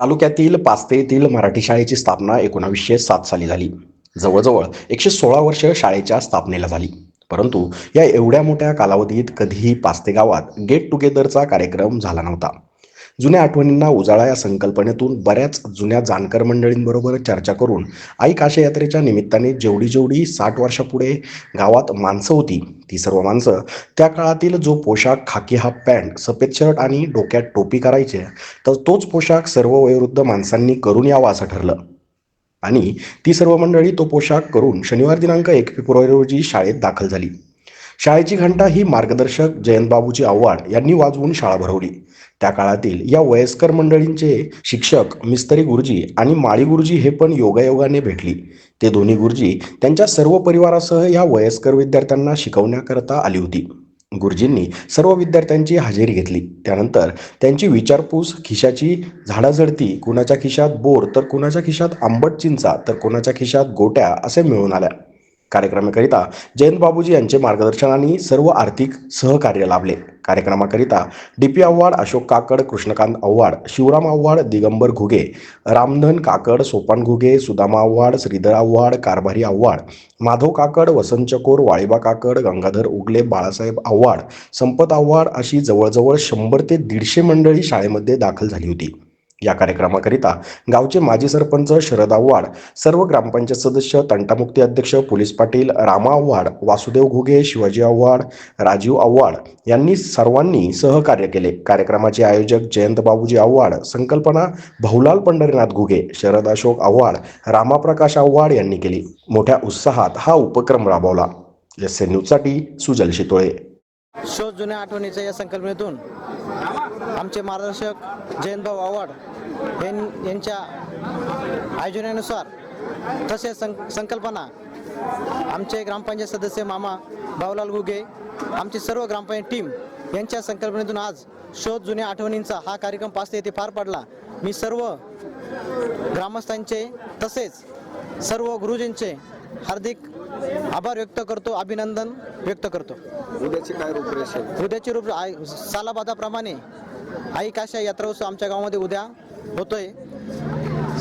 तालुक्यातील पास्ते येथील मराठी शाळेची स्थापना एकोणावीसशे सात साली झाली. जवळजवळ एकशे सोळा वर्ष शाळेच्या स्थापनेला झाली. परंतु या एवढ्या मोठ्या कालावधीत कधीही पास्ते गावात गेट टुगेदरचा कार्यक्रम झाला नव्हता. जुन्या आठवणींना उजाळा या संकल्पनेतून बऱ्याच जुन्या जाणकार मंडळींबरोबर चर्चा करून आई काशे यात्रेच्या निमित्ताने जेवढी जेवढी साठ वर्षापुढे गावात माणसं होती ती सर्व माणसं त्या काळातील जो पोशाख खाकी हाफ पॅन्ट सफेद शर्ट आणि डोक्यात टोपी करायचे तर तोच पोशाख सर्व वयोवृद्ध माणसांनी करून यावा असं ठरलं. आणि ती सर्व मंडळी तो पोशाख करून शनिवार दिनांक एक फेब्रुवारी रोजी शाळेत दाखल झाली. शाळेची घंटा ही मार्गदर्शक जयंतबाबूजी आव्हाड यांनी वाजवून शाळा भरवली. त्या काळातील या वयस्कर मंडळींचे शिक्षक मिस्तरी गुरुजी आणि माळी गुरुजी हे पण योगायोगाने भेटली. ते दोन्ही गुरुजी त्यांच्या सर्व परिवारासह या वयस्कर विद्यार्थ्यांना शिकवण्याकरता आली होती. गुरुजींनी सर्व विद्यार्थ्यांची हजेरी घेतली. त्यानंतर त्यांची विचारपूस खिशाची झाडाझडती कुणाच्या खिशात बोर तर कुणाच्या खिशात आंबट चिंचा तर कुणाच्या खिशात गोट्या असे मिळून आल्या. कार्यक्रमाकरिता जयंत बाबूजी यांचे मार्गदर्शनाने सर्व आर्थिक सहकार्य लाभले. कार्यक्रमाकरिता डी पी आव्हाड अशोक काकड कृष्णकांत आव्हाड शिवराम आव्हाड दिगंबर घुगे रामधन काकड सोपान घुगे सुदामा आव्हाड श्रीधर आव्हाड कारभारी आव्हाड माधव काकड वसंत चकोर वाळीबा काकड गंगाधर उगले बाळासाहेब आव्हाड संपत आव्हाड अशी जवळजवळ शंभर ते दीडशे मंडळी शाळेमध्ये दाखल झाली होती. या कार्यक्रमाकरिता गावचे माजी सरपंच शरद आव्हाड सर्व ग्रामपंचायत सदस्य तंटामुक्ती अध्यक्ष पोलीस पाटील रामा आव्हाड वासुदेव घुगे शिवाजी आव्हाड राजीव आव्हाड यांनी सर्वांनी सहकार्य केले. कार्यक्रमाचे आयोजक जयंत बाबूजी आव्हाड संकल्पना भाऊलाल पंढरीनाथ घुगे शरद अशोक आव्हाड रामाप्रकाश आव्हाड यांनी केली. मोठ्या उत्साहात हा उपक्रम राबवला. एस एन न्यूजसाठी सुजल शितोळे. शोध जुन्या आठवणीच्या या संकल्पनेतून आमचे मार्गदर्शक जयंतभाऊ आव्हाड यां- यांच्या आयोजनानुसार तसेच सं संकल्पना आमचे ग्रामपंचायत सदस्य मामा भाऊलाल गुगे आमची सर्व ग्रामपंचायत टीम यांच्या संकल्पनेतून आज शोध जुन्या आठवणींचा हा कार्यक्रम पाच येथे पार पडला. मी सर्व ग्रामस्थांचे तसेच सर्व गुरुजींचे हार्दिक आभार व्यक्त करतो अभिनंदन व्यक्त करतो. उद्याची काय रूपरेषा आहे? उद्याची रूप आय सालाबादाप्रमाणे आई काशा यात्रा उत्सव आमच्या गावामध्ये उद्या होतोय.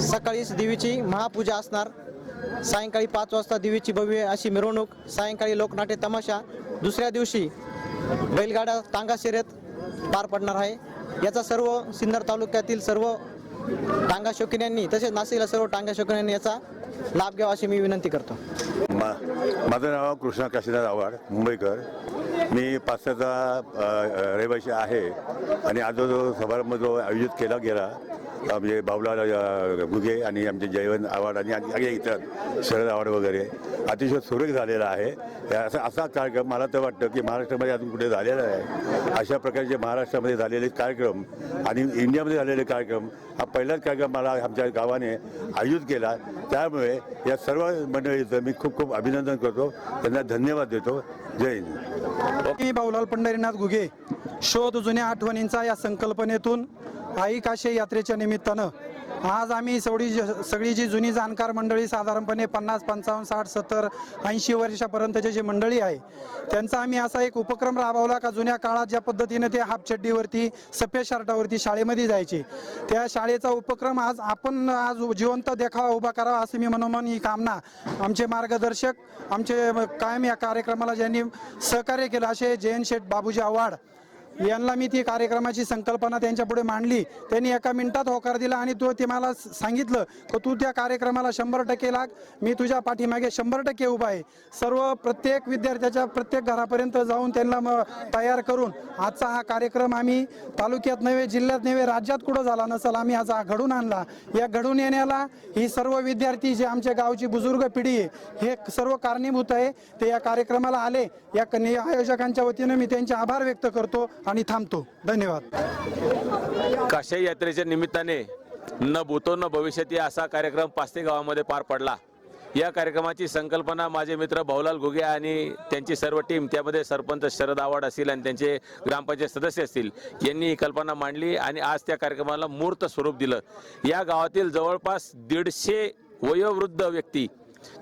सकाळीच देवीची महापूजा असणार. सायंकाळी पाच वाजता देवीची भव्य अशी मिरवणूक. सायंकाळी लोकनाट्य तमाशा. दुसऱ्या दिवशी बैलगाडा टांगा शर्यत पार पडणार आहे. याचा सर्व सिन्नर तालुक्यातील सर्व टांगा शौकीनांनी तसेच नाशिकला सर्व टांगा शौकीनांनी याचा लाभ घ्यावा अशी मी विनंती करतो. मा माझं नाव कृष्णा काशीनाथ आव्हाड मुंबईकर. मी पाचव्याचा रहिवाशी रहिवासी आहे आणि आज जो समारंभ जो आयोजित केला गेला म्हणजे बाबुलाल गुगे आणि आमचे जयवंत आव्हाड आणि आणि इतर शरद आव्हाड वगैरे अतिशय सुरेख झालेला आहे. असा असा कार्यक्रम मला तर वाटतं की महाराष्ट्रामध्ये अजून कुठे झालेला आहे अशा प्रकारचे महाराष्ट्रामध्ये झालेले कार्यक्रम आणि इंडियामध्ये झालेले कार्यक्रम हा पहिलाच कार्यक्रम मला आमच्या गावाने आयोजित केला. त्यामुळे या सर्व मंडळीचं मी खूप खूप अभिनंदन करतो. त्यांना धन्यवाद देतो. जय हिंद. मी भाऊलाल पंढरीनाथ घुगे. शोध जुन्या आठवणींचा या संकल्पनेतून आई काशे यात्रेच्या निमित्तानं आज आम्ही सवडी जी- सगळी जी जुनी जाणकार मंडळी साधारणपणे पन्नास पंचावन्न साठ सत्तर ऐंशी वर्षापर्यंतचे जे मंडळी आहे त्यांचा आम्ही असा एक उपक्रम राबवला का जुन्या काळात ज्या पद्धतीने ते हाफ चड्डीवरती सफेद शर्टावरती शाळेमध्ये जायचे. त्या शाळेचा उपक्रम आज आपण आज जिवंत देखावा उभा करावा असं मी मनोमन ही कामना आमचे मार्गदर्शक आमचे कायम या कार्यक्रमाला ज्यांनी सहकार्य केलं असे जयंत शेठ बाबूजी आव्हाड यांना मी ती कार्यक्रमाची संकल्पना त्यांच्या पुढे मांडली. त्यांनी एका मिनिटात होकार दिला आणि तो ते मला सांगितलं की तू त्या कार्यक्रमाला शंभर टक्के लाग. मी तुझ्या पाठीमागे शंभर टक्के उभा आहे. सर्व प्रत्येक विद्यार्थ्याच्या प्रत्येक घरापर्यंत जाऊन त्यांना मग तयार करून आजचा हा कार्यक्रम आम्ही तालुक्यात नव्हे जिल्ह्यात नव्हे राज्यात कुठं झाला नसेल आम्ही आज हा घडून आणला. या घडून येण्याला ही सर्व विद्यार्थी जे आमच्या गावची बुजुर्ग पिढी आहे हे सर्व कारणीभूत आहे. ते या कार्यक्रमाला आले. या आयोजकांच्या वतीनं मी त्यांचे आभार व्यक्त करतो. आणि थांबतो. धन्यवाद. काशाई यात्रेच्या निमित्ताने न भूतो न भविष्यती असा कार्यक्रम पास्ते गावामध्ये पार पडला. या कार्यक्रमाची संकल्पना माझे मित्र भाऊलाल घुगे आणि त्यांची सर्व टीम त्यामध्ये सरपंच शरद आवाड असतील आणि त्यांचे ग्रामपंचायत सदस्य असतील यांनी ही कल्पना मांडली आणि आज त्या कार्यक्रमाला मूर्त स्वरूप दिलं. या गावातील जवळपास दीडशे वयोवृद्ध व्यक्ती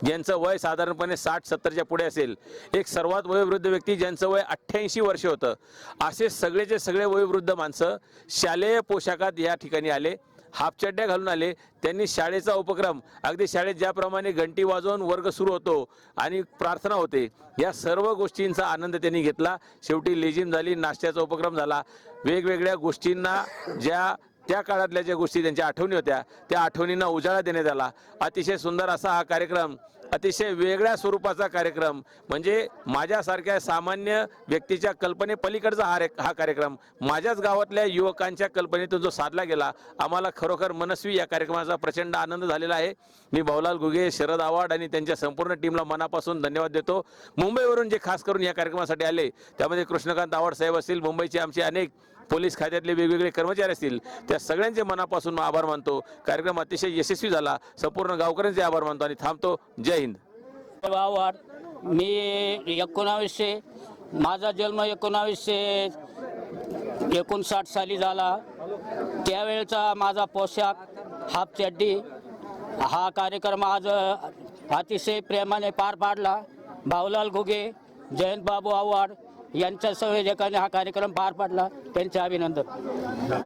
ज्यांचं वय साधारणपणे साठ सत्तरच्या पुढे असेल. एक सर्वात वयोवृद्ध व्यक्ती ज्यांचं वय अठ्ठ्याऐंशी वर्ष होतं. असे सगळेचे सगळे वयोवृद्ध माणसं शालेय पोशाखात या ठिकाणी आले हाफचड्ड्या घालून आले. त्यांनी शाळेचा उपक्रम अगदी शाळेत ज्याप्रमाणे घंटी वाजवून वर्ग सुरू होतो आणि प्रार्थना होते या सर्व गोष्टींचा आनंद त्यांनी घेतला. शेवटी लेझिम झाली नाश्त्याचा उपक्रम झाला. वेगवेगळ्या गोष्टींना ज्या त्या काळातल्या ज्या गोष्टी त्यांच्या आठवणी होत्या त्या आठवणींना उजाळा देण्यात आला. अतिशय सुंदर असा हा कार्यक्रम अतिशय वेगळ्या स्वरूपाचा कार्यक्रम म्हणजे माझ्यासारख्या सामान्य व्यक्तीच्या कल्पने पलीकडचा हा हा कार्यक्रम माझ्याच गावातल्या युवकांच्या कल्पनेतून जो साधला गेला आम्हाला खरोखर मनस्वी या कार्यक्रमाचा प्रचंड आनंद झालेला आहे. मी भाऊलाल गुगे शरद आव्हाड आणि त्यांच्या संपूर्ण टीमला मनापासून धन्यवाद देतो. मुंबईवरून जे खास करून या कार्यक्रमासाठी आले त्यामध्ये कृष्णकांत आव्हाड साहेब असतील मुंबईचे आमचे अनेक पोलीस खात्यातले वेगवेगळे कर्मचारी असतील त्या सगळ्यांचे मनापासून आभार मानतो. कार्यक्रम अतिशय यशस्वी झाला. संपूर्ण गावकऱ्यांचे आभार मानतो आणि थांबतो. जय हिंद. मी एकोणावीसशे माझा जन्म एकोणावीसशे एकोणसाठ साली झाला. त्यावेळचा माझा पोशाख हाफ चड्डी हा कार्यक्रम आज अतिशय प्रेमाने पार पाडला. भाऊलाल घुगे जयंत बाबू आव्हाड यांच्या संयोजकाने हा कार्यक्रम पार पाडला. त्यांचे अभिनंदन.